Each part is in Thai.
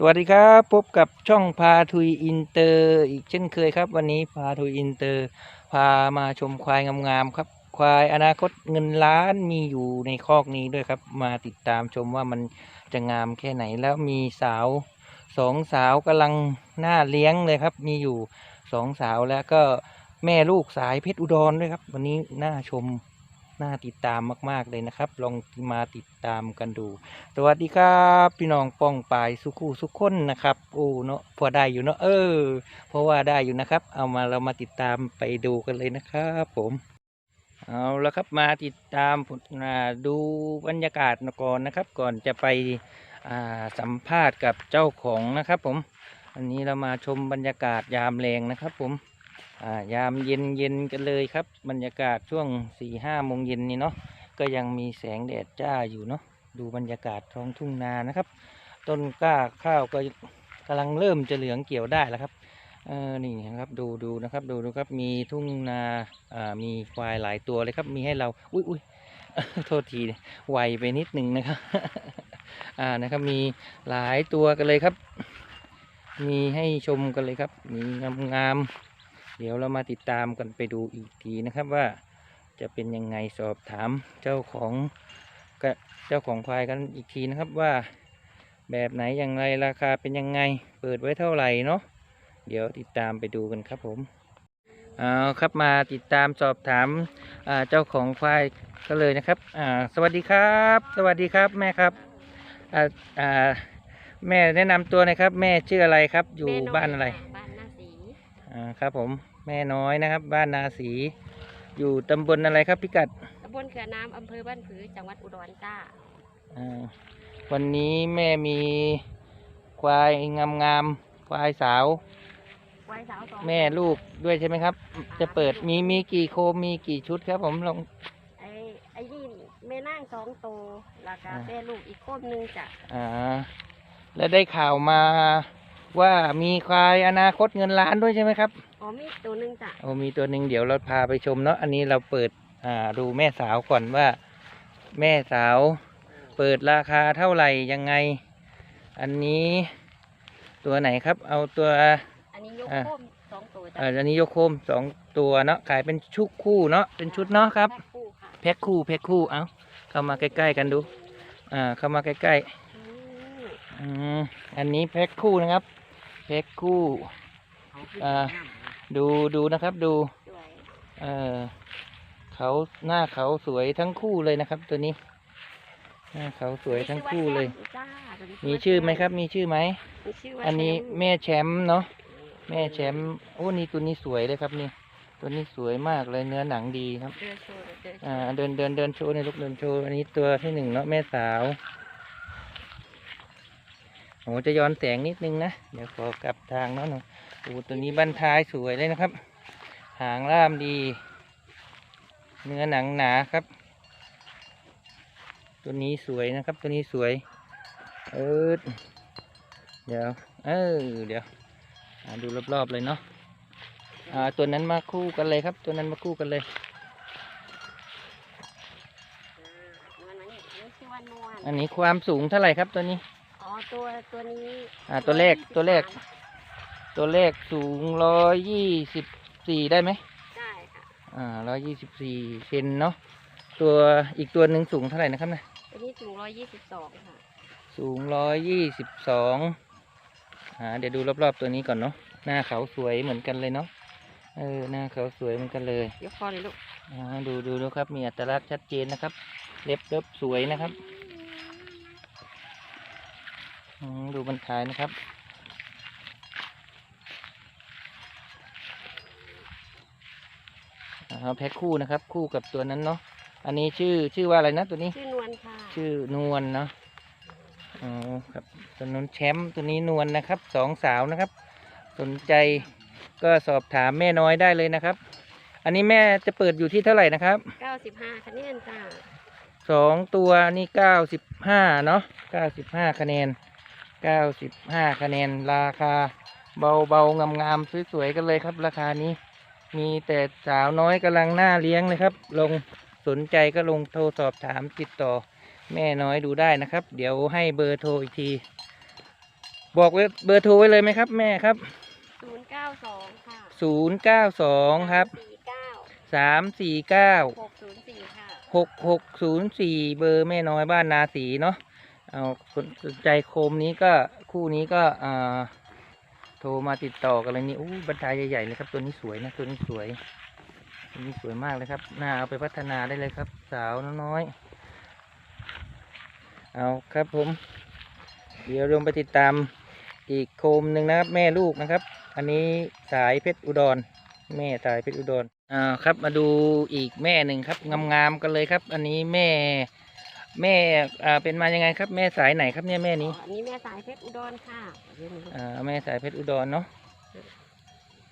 สวัสดีครับ พบกับช่องพาทุยอินเตอร์อีกเช่นเคยครับ วันนี้พาทุยอินเตอร์ พามาชมควายงามๆครับ ควายอนาคตเงินล้านมีอยู่ในคอกนี้ด้วยครับ มาติดตามชมว่ามันจะงามแค่ไหนแล้วมีสาวสองสาวกำลังหน่าเลี้ยงเลยครับ มีอยู่สองสาวแล้วก็แม่ลูกสายเพชรอุดรด้วยครับ วันนี้น่าชม น่าติดตามมาก ๆ เลยนะครับ ลองมาติดตามกันดู สวัสดีครับพี่น้องป้องปายสุขูสุขคนนะครับโอ้เนาะพอได้อยู่เนาะเออเพราะว่าได้อยู่นะครับ เอามาเรามาติดตามไปดูกันเลยนะครับผมเอาแล้วครับมาติดตามดูบรรยากาศก่อนนะครับ ก่อนจะไปสัมภาษณ์กับเจ้าของนะครับ ผม อันนี้เรามาชมบรรยากาศยามแรงนะครับ ผม ยามเย็นเย็นกันเลยครับ บรรยากาศช่วงสี่ห้าโมงเย็นนี่เนาะก็ยังมีแสงแดดจ้าอยู่เนาะดูบรรยากาศท้องทุ่งนานะครับ ต้นกล้าข้าวก็กำลังเริ่มจะเหลืองเกี่ยวได้แล้วครับเออนี่นะครับดูดูนะครับดูดูครับมีทุ่งนาอ่ามีควายหลายตัวเลยครับ มีให้เราอุ้ยอุ้ยโทษทีไวไปนิดนึงนะครับอ่านะครับมีหลายตัวกันเลยครับ มีให้ชมกันเลยครับมีงามๆ เดี๋ยวเรามาติดตามกันไปดูอีกทีนะครับว่าจะเป็นยังไงสอบถามเจ้าของกับเจ้าของควายกันอีกทีนะครับว่า แบบไหนอย่างไรราคาเป็นยังไง เปิดไว้เท่าไหร่เนาะเดี๋ยวติดตามไปดูกันครับผมเอาครับมาติดตามสอบถามอ่าเจ้าของควายก็เลยนะครับอ่าสวัสดีครับ สวัสดีครับแม่ครับอ่าอ่าแม่แนะนำตัวหน่อยครับ แม่ชื่ออะไรครับ อยู่แม่น้บ้านอะไรค่บ้านนาสีอ่าครับผม แม่น้อยนะครับ บ้านนาสีอยู่ตำบลอะไรครับพิกัดตำบลเขื่อนน้ำอำเภอบ้านผือจังหวัดอุดรจ้าอ่าวันนี้แม่มีควายงามๆควายสาว ไว้สาวสองแม่ลูกด้วยใช่ไหมครับ จะเปิดมีมีกี่โคมมีกี่ชุดครับผมลอง ไอ้ไอ้นี่แม่นั่งสองโตวแล้วก็อ่า แม่ลูกอีกคนนึงจ้ะอ่า แล้วได้ข่าวมาว่ามีควายอนาคตเงินล้านด้วยใช่ไหมครับ อ๋อมีตัวหนึงจ้ะโอ้มีตัวหนึ่งเดี๋ยวเราพาไปชมเนาะอันนี้เราเปิดอ่าดูแม่สาวก่อนว่า แม่สาว เปิดราคาเท่าไหร่ยังไง อันนี้ตัวไหนครับ เอาตัวอันนี้ยกอ่าโค้มสองตัวจ้ะอ่าอันนี้ยกโคมสองตัวเนาะขายเป็นชุดคู่เนาะเป็นชุดเนาะครับแพ็คู่ค่ะแพ็คคู่แพ็คคู่เอาเข้ามาใกล้ ๆ กันดู อ่า เข้ามาใกล้อืมๆอืมอันนี้แพ็คคู่นะครับ แพ็คคู่ อ่า ดูดูนะครับดู สวยเออเขาหน้าเขาสวยทั้งคู่เลยนะครับ ตัวนี้ หน้าเขาสวยทั้งคู่เลย จ้าตัวนี้มีชื่อไหมครับ มีชื่อไหม มีชื่อว่าอันนี้แชมป์แม่แชมป์เนาะแม่แชมป์โอ้นี่ตัวนี้สวยเลยครับนี่ ตัวนี้สวยมากเลยเนื้อหนังดีครับ เดินโชว์เดินโชว์อ่าเดินเดินเดินโชว์ในอยลูกเดินโชว์อันนี้ตัวที่หนึ่งเนาะแม่สาวโอ้จะย้อนแสงนิดนึงนะ เดี๋ยวขอกลับทางเนาะหนู โอ้ตัวนี้บันท้ายสวยเลยนะครับ หางล่ามดี เนื้อหนังหนาครับ ตัวนี้สวยนะครับ ตัวนี้สวย เออเดี๋ยว เออเดี๋ยวอ่าดูรอบๆเลยเนาะอ่าตัวนั้นมาคู่กันเลยครับ ตัวนั้นมาคู่กันเลยนวลนี่อันนี้ชื่อว่านวลอันนี้ความสูงเท่าไหร่ครับตัวนี้ อ๋อตัวตัวนี้ อ่าตัวเลขตัวเลข ตัวเลขสูงร้อยยี่สิบสี่ได้ไหมได้ค่ะอ่าร้อยยี่สิบสี่เซนเนาะตัวอีกตัวหนึ่งสูงเท่าไหร่นะครับนะตัวนี้ถึงร้อยยี่สิบสองค่ะ สูงร้อยยี่สิบสองอ่าเดี๋ยวดูรอบๆตัวนี้ก่อนเนาะหน้าเขาสวยเหมือนกันเลยเนาะเออหน้าเขาสวยเหมือนกันเลยยกคอเลยลูกอ่าดูดูดูครับ มีอัตลักษณ์ชัดเจนนะครับ เล็บเล็บสวยนะครับอืมดูบรรทายนะครับ อ่าแพ็คคู่นะครับ คู่กับตัวนั้นเนาะอันนี้ชื่อชื่อว่าอะไรนะตัวนี้ ชื่อนวลค่ะ ชื่อนวลเนาะอ๋อครับตัวนู้นแชมป์ตัวนี้นวลนะครับสองสาวนะครับ สนใจก็สอบถามแม่น้อยได้เลยนะครับ อันนี้แม่จะเปิดอยู่ที่เท่าไหร่นะครับเก้าสิบห้าคะแนนจ้าสองตัวนี่เก้าสิบห้าเนาะเก้าสิบห้าคะแนนเก้าสิบห้าคะแนนราคาเบาเบางามงามๆสวยๆกันเลยครับ ราคานี้ มีแต่สาวน้อยกำลังหน้าเลี้ยงเลยครับ ลงสนใจก็ลงโทรสอบถามติดต่อแม่น้อยดูได้นะครับ เดี๋ยวให้เบอร์โทรอีกที บอกไว้เบอร์โทรไว้เลยไหมครับ แม่ครับ ศูนย์เก้าสองค่ะศูนย์เก้าสองครับสี่เก้าสามสี่เก้าหกศูนย์สี่ค่ะหกหกศูนย์สี่เบอร์แม่น้อยบ้านนาสีเนาะเอาคนสนใจโคมนี้ก็คู่นี้ก็อ่า โทรมาติดต่อกันเลยนี่อู้บรรทายใหญ่ๆเลยครับตัวนี้สวยนะตัวนี้สวยตัวนี้สวยมากเลยครับน่าเอาไปพัฒนาได้เลยครับ สาวน้อยๆเอาครับผม เดี๋ยวลงไปติดตามอีกโคมหนึ่งนะครับแม่ลูกนะครับ อันนี้สายเพชรอุดร แม่สายเพชรอุดรอ่าครับมาดูอีกแม่หนึ่งครับงามๆกันเลยครับ อันนี้แม่ แม่อ่าเป็นมายังไงครับ แม่สายไหนครับเนี่ยแม่นี้อันนี้แม่สายเพชรอุดรค่ะเดี๋ยวหนูอ่าแม่สายเพชรอุดรเนาะ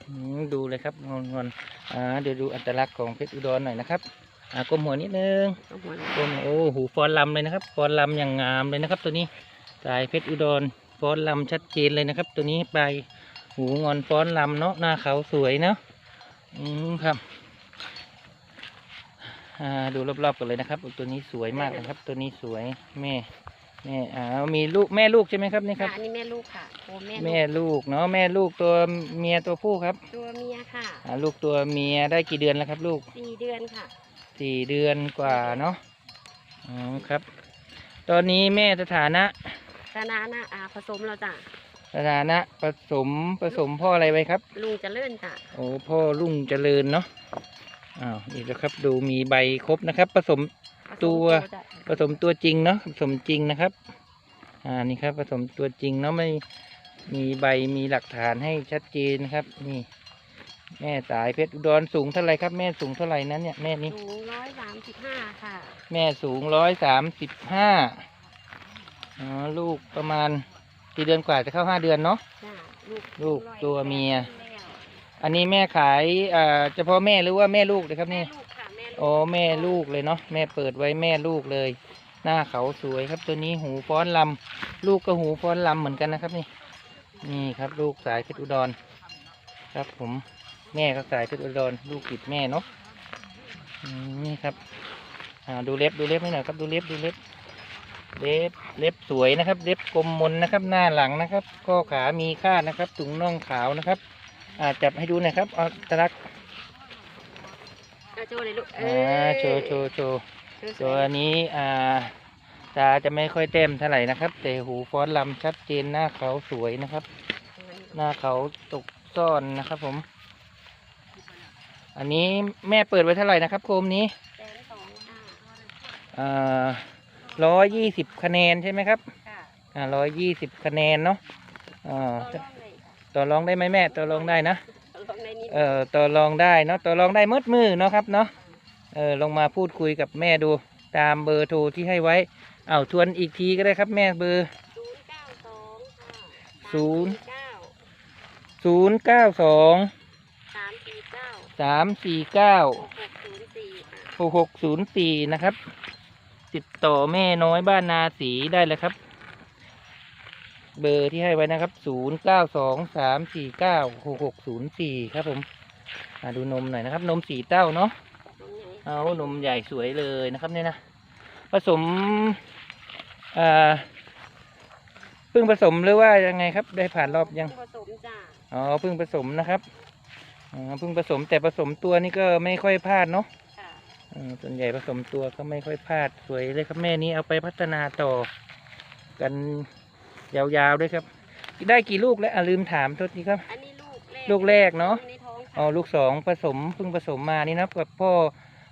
อืมดูเลยครับงอนงอนๆอ่าเดี๋ยวดูอัตลักษณ์ของเพชรอุดรหน่อยนะครับอ่ากลมหัวนิดนึง เอาหัวกลมโอ้หูฟอนลำเลยนะครับฟอนลำอย่างงามเลยนะครับ ตัวนี้สายเพชรอุดรฟอนลำชัดเจนเลยนะครับ ตัวนี้ไปหูงอนฟอนลำเนาะหน้าเขาสวยเนาะอืมครับอ่า ดูรอบๆกันเลยนะครับ ตัวนี้สวยมากนะครับ ตัวนี้สวยแม่แม่อ่ามีลูกแม่ลูกใช่ไหมครับนี่ครับ ค่ะอันนี้แม่ลูกค่ะโอ้แม่แม่ลูกลูกเนาะแม่ลูกตัวเมียตัวผู้ครับตัวเมียค่ะอ่าลูกตัวเมียได้กี่เดือนแล้วครับ ลูกสี่เดือนค่ะ สี่เดือนกว่าเนาะอ๋อครับ ตอนนี้แม่สถานะคณะนะอ่าผสมเราจ้ะสถานะผสมผสมพ่ออะไรไว้ครับ ลุงจะเลื่อนจ้ะโอ้พ่อรุ่งเจริญเนาะ อ้าวนี่แล้วครับดูมีใบครบนะครับ ผสมผสมตัวจ้ะผสมตัวจริงเนาะผสมจริงนะครับ อ่านี่ครับ ผสมตัวจริงเนาะไม่มีใบมีหลักฐานให้ชัดเจนนะครับ นี่ แม่สายเพชรอุดรสูงเท่าไหรครับ แม่สูงเท่าไหร่นั้นเนี่ยแม่นี้สูงร้อยสามสิบห้าค่ะ แม่สูงร้อยสามสิบห้าอ๋อลูกประมาณสี่เดือนกว่าจะเข้าห้าเดือนเนาะจ้ะลูกลูกร้อยตัวเมียแล้ว อันนี้แม่ขายอ่าเฉพาะแม่หรือว่าแม่ลูกเลยครับแม่นี่ ลูกค่ะแม่ลูกโอ้แม่ลูกเลยเนาะแม่เปิดไว้แม่ลูกเลย หน้าเขาสวยครับตัวนี้หูฟ้อนลำลูกก็หูฟ้อนลำเหมือนกันนะครับนี่ นี่ครับลูกสายเพชรอุดร ครับผมแม่ก็สายเพชรอุดร ลูกติดแม่เนาะอืมนี่ครับอ่าดูเล็บดูเล็บให้หน่อยครับดูเล็บดูเล็บเล็บเล็บสวยนะครับ เล็บกลมมนนะครับ หน้าหลังนะครับข้อขามีคาดนะครับถุงน่องขาวนะครับ อ่าจับให้ดูหน่อยครับเอาตะลักเอาโชว์เลยลูกเออ่าอโชว์โชว์โชว์โชว์สตัววยนี้อ่าตาจะไม่ค่อยเต็มเท่าไหร่นะครับ แต่หูฟ้อนลำชัดเจนหน้าเขาสวยนะครับ หน้าเขาตกซ่อนนะครับผม อันนี้แม่เปิดไว้เท่าไหร่นะครับ โคมนี้แสนสองค่ะอ่าร้อยยี่สิบคะแนนใช่ไหมครับค่ะอ่าร้อยยี่สิบคะแนนเนาะอ่าต่อรองเลย ต่อรองได้ไหมแม่ต่อรองได้นะต่อรองในนี้เออต่อรองได้เนาะต่อรองได้มืดมือเนาะครับเนาะเออลงมาพูดคุยกับแม่ดูตามเบอร์โทรที่ให้ไว้เอาทวนอีกทีก็ได้ครับแม่เบอร์ศูนย์เก้าสองค่ะศูนย์เก้าศูนย์เก้าสองสามสี่เก้าสามสี่เก้าหกหกศูนย์สี่ค่ะหกหกศูนย์สี่นะครับ ติดต่อแม่น้อยบ้านนาสีได้เลยครับ เบอร์ที่ให้ไว้นะครับศูนย์เก้าสองสามสี่เก้าหกหกศูนย์สี่ครับผมมาดูนมหน่อยนะครับ นมสีเต้าเนาะตรงไหนเอานมใหญ่สวยเลยนะครับเนี่ยนะผสมอ่าเพิ่งผสมหรือว่ายังไงครับ ได้ผ่านรอบยังผสมจ้าอ๋อเพิ่งผสมนะครับอ๋อเพิ่งผสมแต่ผสมตัวนี่ก็ไม่ค่อยพลาดเนาะค่ะอืมส่วนใหญ่ผสมตัวก็ไม่ค่อยพลาดสวยเลยครับแม่นี้เอาไปพัฒนาต่อกัน ยาวๆด้วยครับ ได้กี่ลูกแล้วอะลืมถามโทษทีครับ อันนี้ลูกแรกลูกแรกเนาะ ในท้องค่ะอ๋อลูกสองผสมเพิ่งผสมมานี่นะครับกับพ่อ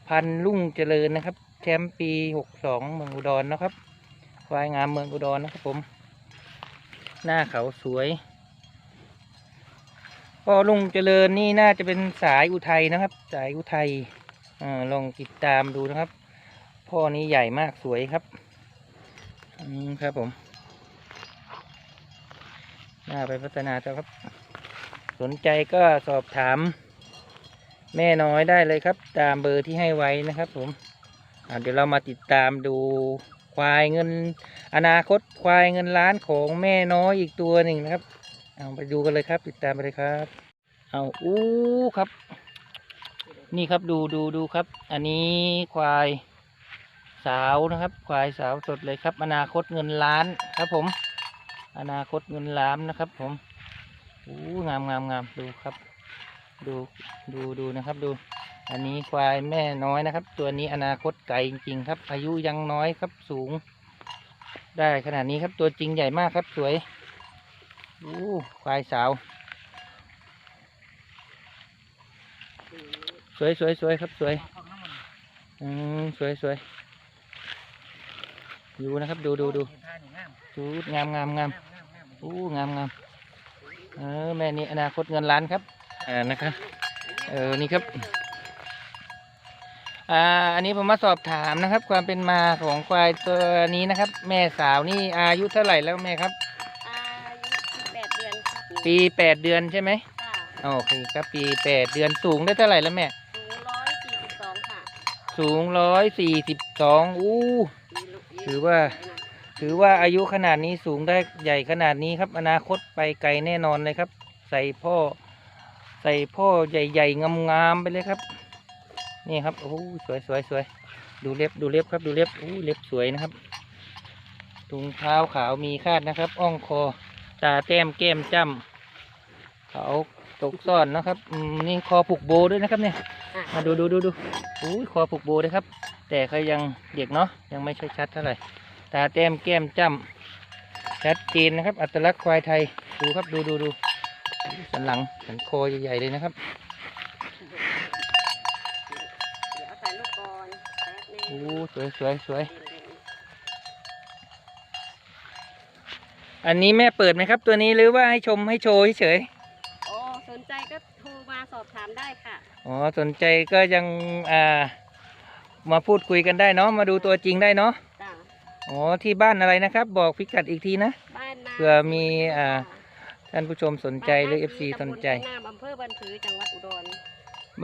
พันธุ์ลุ่งเจริญนะครับ แชมป์ปีหกสองเมืองอุดรนะครับควายงามเมืองอุดรนะครับผม หน้าเขาสวยพ่อลุงเจริญนี่น่าจะเป็นสายอุทัยนะครับ สายอุทัยอ่าลองติดตามดูนะครับ พ่อนี้ใหญ่มากสวยครับอืมครับผม น่าไปพัฒนาต่อครับ สนใจก็สอบถาม แม่น้อยได้เลยครับ ตามเบอร์ที่ให้ไว้นะครับ ผมเดี๋ยวเรามาติดตามดูควายเงิน อนาคตควายเงินล้านของแม่น้อยอีกตัวหนึ่งนะครับ เอาไปดูกันเลยครับ ติดตามไปเลยครับ เอาอู้ครับ นี่ครับดูดูดูครับ อันนี้ควายสาวนะครับ ควายสาวสดเลยครับ อนาคตเงินล้านครับผม อนาคตเงินล้านนะครับ ผมโอ้งามงามงามดูครับ ดูดูดูนะครับ ดู อันนี้ควายแม่น้อยนะครับ ตัวนี้อนาคตไกลจริง ๆ ครับ อายุยังน้อยครับสูง ได้ขนาดนี้ครับตัวจริงใหญ่มากครับ สวยโอ้ควายสาว สวยสวยสวยครับสวยอืมสวยสวย ดูนะครับ ดูดูดูดูงามงามงามอู้งามงามเออแม่นี่อนาคตเงินล้านครับอ่านะครับเออนี่ครับอ่าอันนี้ผมมาสอบถามนะครับ ความเป็นมาของควายตัวนี้นะครับ แม่สาวนี่อายุเท่าไหร่แล้วแม่ครับ อายุแปดเดือนค่ะปีแปดเดือนใช่ไหมค่ะโอเคครับปีแปดเดือนสูงได้เท่าไหร่แล้วแม่ สูงร้อยสี่สิบสองค่ะ สูงร้อยสี่สิบสองอู้มีลูก ถือว่า ถือว่าอายุขนาดนี้สูงได้ใหญ่ขนาดนี้ครับ อนาคตไปไกลแน่นอนเลยครับ ใส่พ่อ ใส่พ่อใหญ่ๆงามๆไปเลยครับ นี่ครับ โอ้สวยสวยสวยดูเล็บดูเล็บครับ ดูเล็บโอ้เล็บสวยนะครับถุงเท้าขาวมีคาดนะครับ อ่องคอ ตาแต้มแก้มจ้ำเขาตกซ่อนนะครับนี่คอผูกโบด้วยนะครับเนี่ยมาดูดูดูดูอุ้ยคอผูกโบด้วยครับ แต่เขายังเด็กเนาะยังไม่ค่อยชัดเท่าไหร่ตาแต้มแก้มจ้ำชัดเจนนะครับ อัตลักษณ์ควายไทยดูครับดูดูดูสันหลังสันคอใหญ่ๆเลยนะครับเดี๋ยวเอาถ่ายรูปก่อนแป๊บนึงโอ้สวยสวยสวยอันนี้แม่เปิดไหมครับ ตัวนี้หรือว่าให้ชมให้โชว์เฉยโอ้สนใจก็โทรมาสอบถามได้ค่ะๆอ๋อสนใจก็ยังอ่า มาพูดคุยกันได้เนาะมาดูตัวจริงได้เนาะจ้าอ๋อที่บ้านอะไรนะครับ บอกพิกัดอีกทีนะ บ้านนาเผื่อมีอ่า ท่านผู้ชมสนใจหรือ FC สนใจตำบลนาอำเภอบันผือจังหวัดอุดร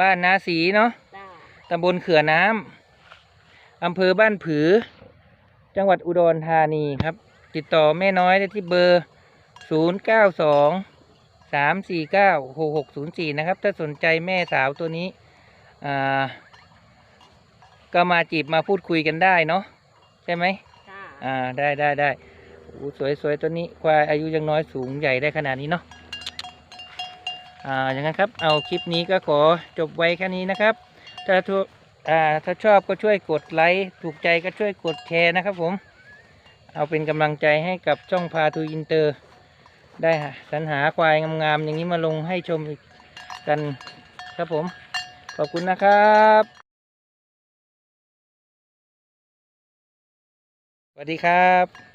บ้านนาสีเนาะจ้าตำบลเขื่อน้ำอำเภอบ้านผือ จังหวัดอุดรธานีครับ ติดต่อแม่น้อยได้ที่เบอร์ 0 9 2 3 4 9 6 6 0 4 นะครับ ถ้าสนใจแม่สาวตัวนี้อ่า ก็มาจีบมาพูดคุยกันได้เนาะใช่ไหมจ้าอ่าได้ได้ได้โอ้สวยสวยตัวนี้ควายอายุยังน้อยสูงใหญ่ได้ขนาดนี้เนาะอ่าอย่างนั้นครับเอาคลิปนี้ก็ขอจบไว้แค่นี้นะครับ ถ้าทุกอ่าถ้าชอบก็ช่วยกดไลค์ถูกใจก็ช่วยกดแชร์นะครับผม เอาเป็นกำลังใจให้กับช่องพาทูอินเตอร์ ได้หาสรรหาควายงามๆอย่างนี้มาลงให้ชมอีกกันครับผม ขอบคุณนะครับ วัสดีครับ